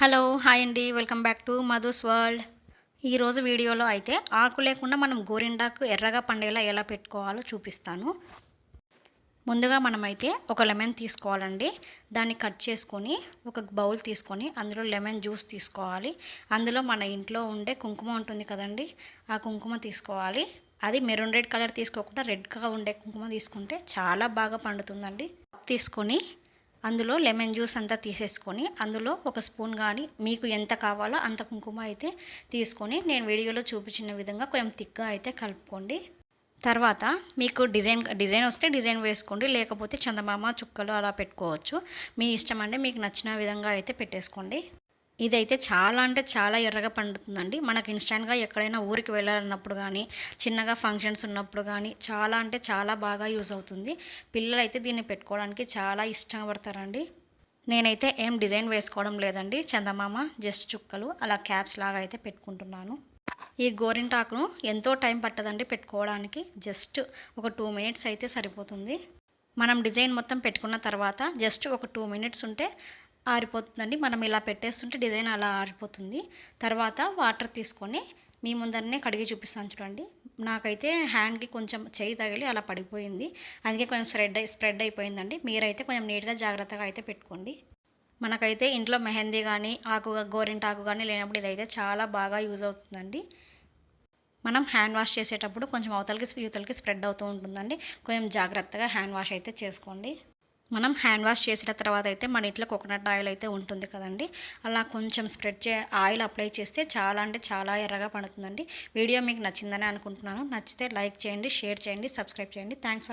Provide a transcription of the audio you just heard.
Hello hi అండి. Welcome back to Madhu's world ఈరోజు వీడియోలో అయితే ఆకు లేకుండా మనం గోరిండాకు ఎర్రగా పండేలా ఎలా పెట్టుకోవాలో చూపిస్తాను. ముందుగా మనమైతే ఒక లెమన్ తీసుకోవాలండి. దాన్ని కట్ చేసుకొని ఒక బౌల్ తీసుకొని అందులో లెమన్ జ్యూస్ తీసుకోవాలి. అందులో మన ఇంట్లో ఉండే కుంకుమ ఉంటుంది కదండి ఆ కుంకుమ తీసుకోవాలి. అది మెరూన్ రెడ్ కలర్ తీసుకోకుండా రెడ్గా ఉండే కుంకుమ తీసుకుంటే చాలా బాగా పండుతుందండి. తీసుకొని అందులో లెమన్ జ్యూస్ అంతా తీసేసుకొని అందులో ఒక స్పూన్ కానీ మీకు ఎంత కావాలో అంత కుంకుమ అయితే తీసుకొని నేను వీడియోలో చూపించిన విధంగా కొంచెం తిక్గా అయితే కలుపుకోండి. తర్వాత మీకు డిజైన్ డిజైన్ వస్తే డిజైన్ వేసుకోండి లేకపోతే చందమామ చుక్కలు అలా పెట్టుకోవచ్చు. మీ ఇష్టం అంటే మీకు నచ్చిన విధంగా అయితే పెట్టేసుకోండి. ఇదైతే చాలా అంటే చాలా ఎర్రగా పండుతుందండి. మనకు ఇన్స్టాంట్గా ఎక్కడైనా ఊరికి వెళ్ళాలన్నప్పుడు కానీ చిన్నగా ఫంక్షన్స్ ఉన్నప్పుడు కానీ చాలా అంటే చాలా బాగా యూజ్ అవుతుంది. పిల్లలు అయితే దీన్ని పెట్టుకోవడానికి చాలా ఇష్టపడతారండి. నేనైతే ఏం డిజైన్ వేసుకోవడం లేదండి. చందమామ జస్ట్ చుక్కలు అలా క్యాప్స్ లాగా అయితే పెట్టుకుంటున్నాను. ఈ గోరింటాకును ఎంతో టైం పట్టదండి పెట్టుకోవడానికి. జస్ట్ ఒక టూ మినిట్స్ అయితే సరిపోతుంది. మనం డిజైన్ మొత్తం పెట్టుకున్న తర్వాత జస్ట్ ఒక టూ మినిట్స్ ఉంటే ఆరిపోతుందండి. మనం ఇలా పెట్టేస్తుంటే డిజైన్ అలా ఆరిపోతుంది. తర్వాత వాటర్ తీసుకొని మీ ముందరనే కడిగి చూపిస్తాను చూడండి. నాకైతే హ్యాండ్కి కొంచెం చేయి తగిలి అలా పడిపోయింది. అందుకే కొంచెం స్ప్రెడ్ అయి స్ప్రెడ్ అయిపోయిందండి. మీరైతే కొంచెం నీట్గా జాగ్రత్తగా అయితే పెట్టుకోండి. మనకైతే ఇంట్లో మెహందీ కానీ ఆకు గోరింటాకు కానీ లేనప్పుడు ఇదైతే చాలా బాగా యూజ్ అవుతుందండి. మనం హ్యాండ్ వాష్ చేసేటప్పుడు కొంచెం అవతలకి యువతలకి స్ప్రెడ్ అవుతూ ఉంటుందండి. కొంచెం జాగ్రత్తగా హ్యాండ్ వాష్ అయితే చేసుకోండి. మనం హ్యాండ్ వాష్ చేసిన తర్వాత అయితే మన ఇంట్లో కోకోనట్ ఆయిల్ అయితే ఉంటుంది కదండి. అలా కొంచెం స్ప్రెడ్ చే ఆయిల్ అప్లై చేస్తే చాలా అంటే చాలా ఎర్రగా పడుతుందండి. వీడియో మీకు నచ్చిందని అనుకుంటున్నాను. నచ్చితే లైక్ చేయండి షేర్ చేయండి సబ్స్క్రైబ్ చేయండి. థ్యాంక్స్